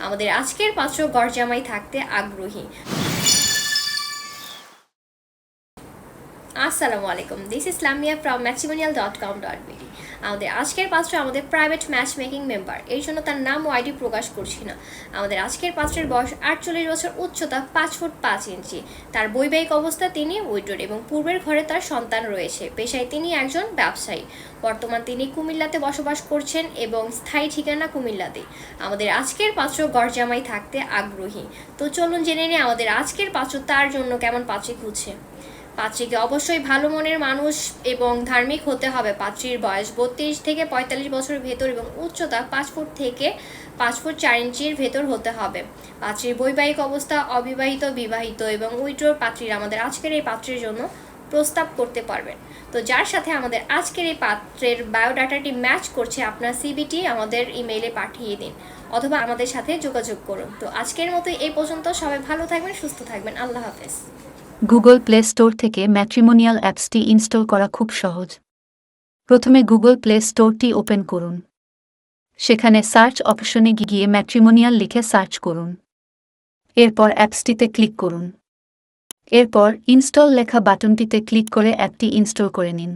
আমাদের আজকের পাত্র গরজামাই থাকতে আগ্রহী। আসসালামু আলাইকুম। This is Lamia from matrimonial dot com dot BD আমাদের আজকের পাত্র আমাদের প্রাইভেট ম্যাচ মেকিং মেম্বার এই জন্য তার নাম ও আইডি প্রকাশ করছি না। আমাদের আজকের পাত্রের বয়স আটচল্লিশ বছর, উচ্চতা পাঁচ ফুট পাঁচ ইঞ্চি। তার বৈবাহিক অবস্থা তিনি উইড্রোড এবং পূর্বের ঘরে তার সন্তান রয়েছে। পেশায় তিনি একজন ব্যবসায়ী। বর্তমান তিনি কুমিল্লাতে বসবাস করছেন এবং স্থায়ী ঠিকানা কুমিল্লাতে। আমাদের আজকের পাত্র গরজামাই থাকতে আগ্রহী। তো চলুন জেনে নিই আমাদের আজকের পাত্র তার জন্য কেমন পাত্রী খুঁজছে। পাত্রীকে অবশ্যই ভালো মনের মানুষ এবং ধার্মিক হতে হবে। পাত্রীর বয়স বত্রিশ থেকে পঁয়তাল্লিশ বছরের ভেতর এবং উচ্চতা পাঁচ ফুট থেকে পাঁচ ফুট চার ইঞ্চির ভেতর হতে হবে। পাত্রীর বৈবাহিক অবস্থা অবিবাহিত, বিবাহিত এবং উইড্রোর পাত্রীর আমাদের আজকের এই পাত্রীর জন্য প্রস্তাব করতে পারবেন। তো যার সাথে আমাদের আজকের এই পাত্রের বায়োডাটাটি ম্যাচ করছে, আপনার সিবিটি আমাদের ইমেইলে পাঠিয়ে দিন অথবা আমাদের সাথে যোগাযোগ করুন। তো আজকের মতো এই পর্যন্ত। সবাই ভালো থাকবেন, সুস্থ থাকবেন। আল্লাহ হাফেজ। গুগল প্লে স্টোর থেকে ম্যাট্রিমোনিয়াল অ্যাপসটি ইনস্টল করা খুব সহজ। প্রথমে গুগল প্লে স্টোরটি ওপেন করুন। সেখানে সার্চ অপশনে গিয়ে ম্যাট্রিমোনিয়াল লিখে সার্চ করুন। এরপর অ্যাপসটিতে ক্লিক করুন। এরপর ইনস্টল লেখা বাটনটিতে ক্লিক করে অ্যাপটি ইনস্টল করে নিন।